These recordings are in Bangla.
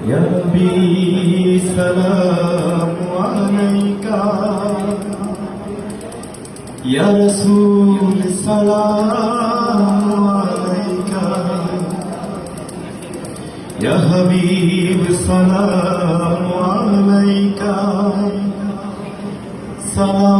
يا نبي سلام عليك يا رسول سلام عليك يا حبيب سلام عليك صلوات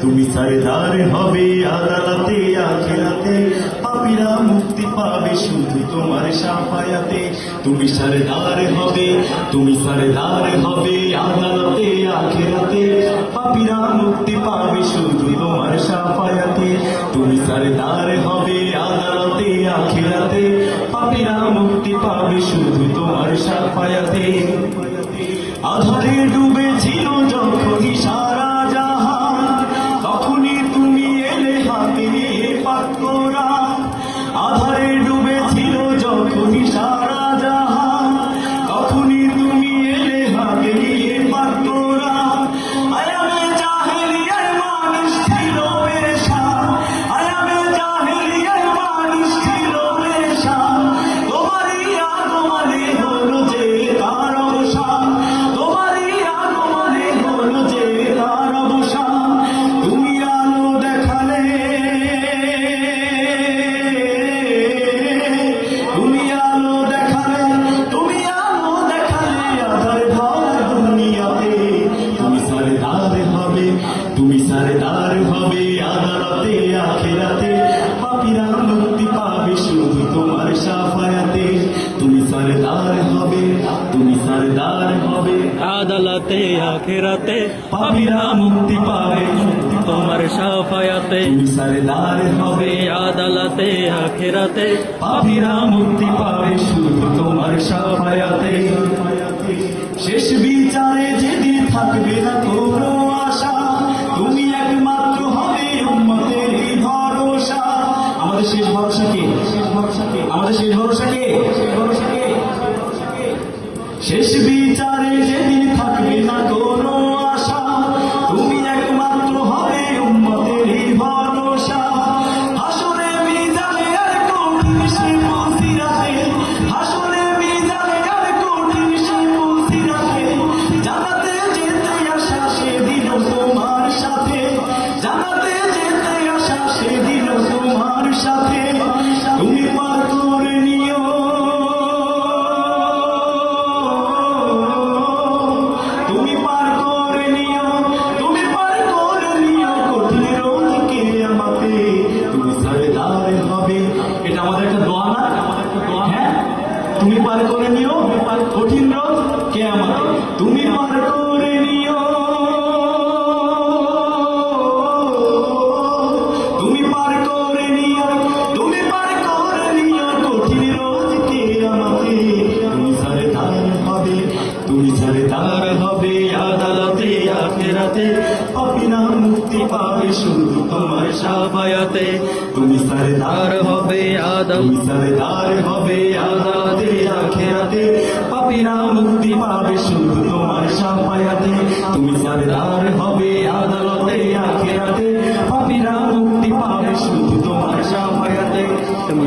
তুমি সরদার হবে আদালতে, আখিরাতে। পাপিরা মুক্তি পাবে শুধু তোমার সাফায়াতে। তুমি সরদার হবে, তুমি সরদার হবে আদালতে, আখিরাতে। পাপীরা মুক্তি পাবে শুধু তোমার সাফায়াতে। তুমি সরদার হবে আদালতে, আখিরাতে। পাপিরা মুক্তি পাবে শুধু তোমার সাফায়াতে। আধারে ডুবেছিল সরদার হবে আদালতে আখেরাতে পাপীরা মুক্তি পাবে। তোমার সাফায়াতে সরদার হবে। আদালতে আখেরাতে পাপীরা মুক্তি পাবে শুধু তোমার সাফায়াতে। শেষ বিচারে যেদিন থাকবে না কোনো আশা তুমি একমাত্র হবে উম্মতের ভরসা। আমাদের শেষ ভরসা কে? আমাদের শেষ ভরসা কে? শেষ ভরসা তুমি পার করে নিও আর কঠিন রথ কে আমার তুমি মুক্তি পাবে শুধু তোমার সাফায়াতে। তুমি সারেদার হবে আদম। সরদার হবে আদালতে আখেরাতে। পাপিরা মুক্তি পাবে শুধু তোমার সাফায়াতে। তুমি সরদার